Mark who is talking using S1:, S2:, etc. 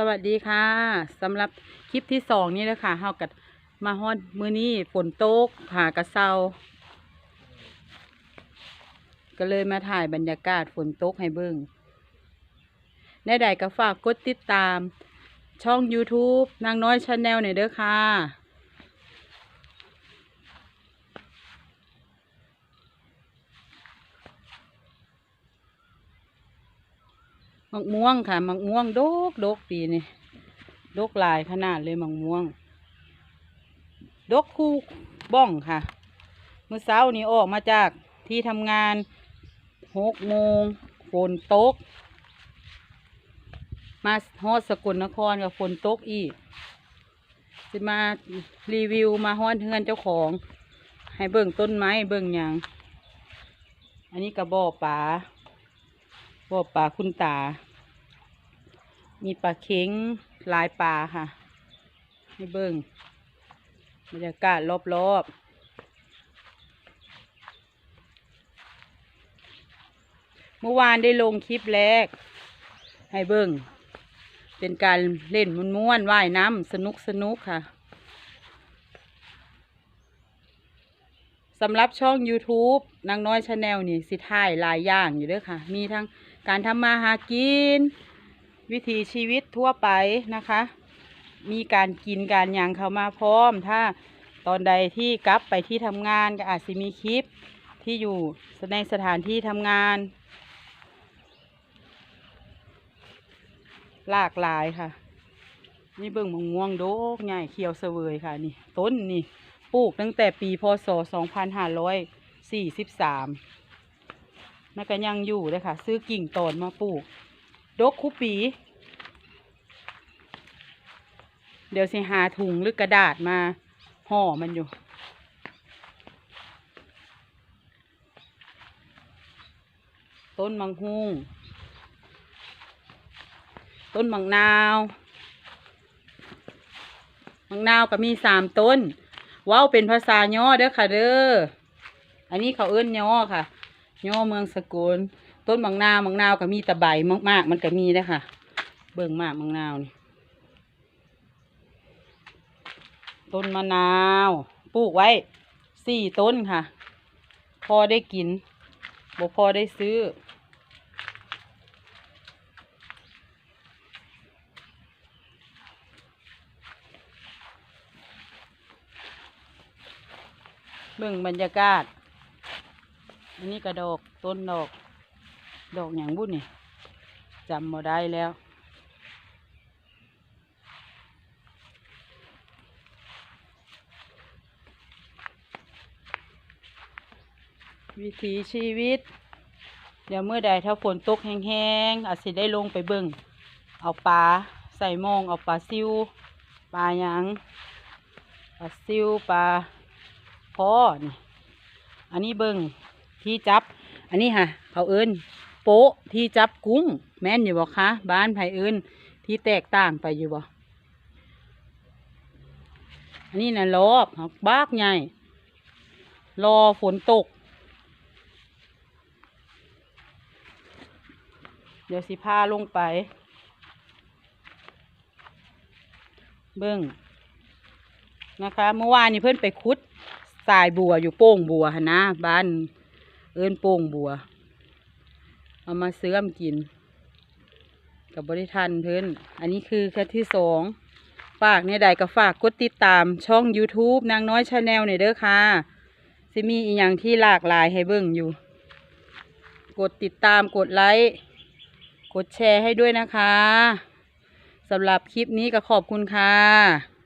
S1: สวัสดีค่ะสำหรับคลิปที่สองนี่เลยค่ะเฮากัดมาฮอดมื้อนี้ฝนตกผ่ากระเซาก็เลยมาถ่ายบรรยากาศฝนตกให้เบิ้งแน่ใดก็ฝากกดติดตามช่อง YouTube นางน้อยชาแนลหน่อยเด้อค่ะ มักม่วงค่ะ มักม่วงโดกโดกปีนี่โดกลายขนาดเลยมักม่วง ดกคู่บ้องค่ะ เมื่อเช้านี้ออกมาจากที่ทำงานหกโมงฝนตก มาฮอดสกลนครกับฝนตกอีกจะมารีวิวมาฮอดเฮือนเจ้าของ ให้เบิ่งต้นไม้เบิ่งหยังอันนี้กระบอกป่า บ่อปลาคุณตา มีปลาเค็งลายปลาค่ะให้เบิ่งบรรยากาศรอบๆเมื่อวานได้ลงคลิปแรก ให้เบิ่งเป็นการเล่นม้วนๆว่ายน้ำสนุกสนุกค่ะสำหรับช่อง YouTube นางน้อยชาแนลนี่สิถ่ายหลายอย่างอยู่ด้วยค่ะ มีทั้ง การทำมาหากิน วิถีชีวิตทั่วไปนะคะ มีการกินการหยังเข้ามาพร้อม ถ้าตอนใดที่กลับไปที่ทำงานก็อาจจะมีคลิปที่อยู่ในสถานที่ทำงาน หลากหลายค่ะ นี่เบิ่งมะม่วงโดกใหญ่เขียวเสวยค่ะนี่ ต้นนี่ปลูกตั้งแต่ปีพศ 2543 มันก็ยังอยู่เลยค่ะ ซื้อกิ่งตอนมาปลูก ดกคุปี เดี๋ยวสิหาถุงหรือกระดาษมาห่อมันอยู่ ต้นมังคุงต้นมังนาวมังนาวก็มีสามต้น ว้าวเป็นภาษาย่อเด้อค่ะเด้อ อันนี้เขาเอิ้นย่อค่ะ ย่อเมืองสกลต้นบางนาวบางนาวก็มีตะใบมากๆ มันก็มีเด้อค่ะเบิ่งมากบางนาวนี่ต้นมะนาวปลูกไว้สี่ต้นค่ะ พอได้กินบ่พอได้ซื้อ เบิ่งบรรยากาศ อันนี้กระดอกต้นดอก ดอกอย่างบุ่นนี่จำมาได้แล้ว วิถีชีวิต เดี๋ยวเมื่อใดถ้าฝนตกแห้งๆอาจสิได้ลงไปเบิ่ง เอาปลาใส่มองเอาปลาซิวปลาหยังปลาซิวปลาพอนี่อันนี้เบิ่ง ที่จับ อันนี้ค่ะเขาเอินโป๊ะที่จับกุ้ง แม่นอยู่บ่คะบ้านไผเอินที่แตกต่างไปอยู่บ่อันนี้นะลอบบากใหญ่รอฝนตก เดี๋ยวสิพาลงไป เบิ่งนะคะ เมื่อวานนี้เพิ่อนไปคุดสายบัวอยู่โป่งบัวนะบ้าน เอิ้นโป่งบัว เอามาเสื่อมกิน กับบริทันเพิ่นอันนี้คือแค่ที่สองฝากเนี่ยใดก็ฝากกดติดตามช่อง YouTube นางน้อยชาแนลหน่อยเด้อค่ะสิมีอีกอย่างที่หลากหลายให้เบิ่งอยู่ กดติดตามกดไลค์กดแชร์ให้ด้วยนะคะสำหรับคลิปนี้ก็ขอบคุณค่ะ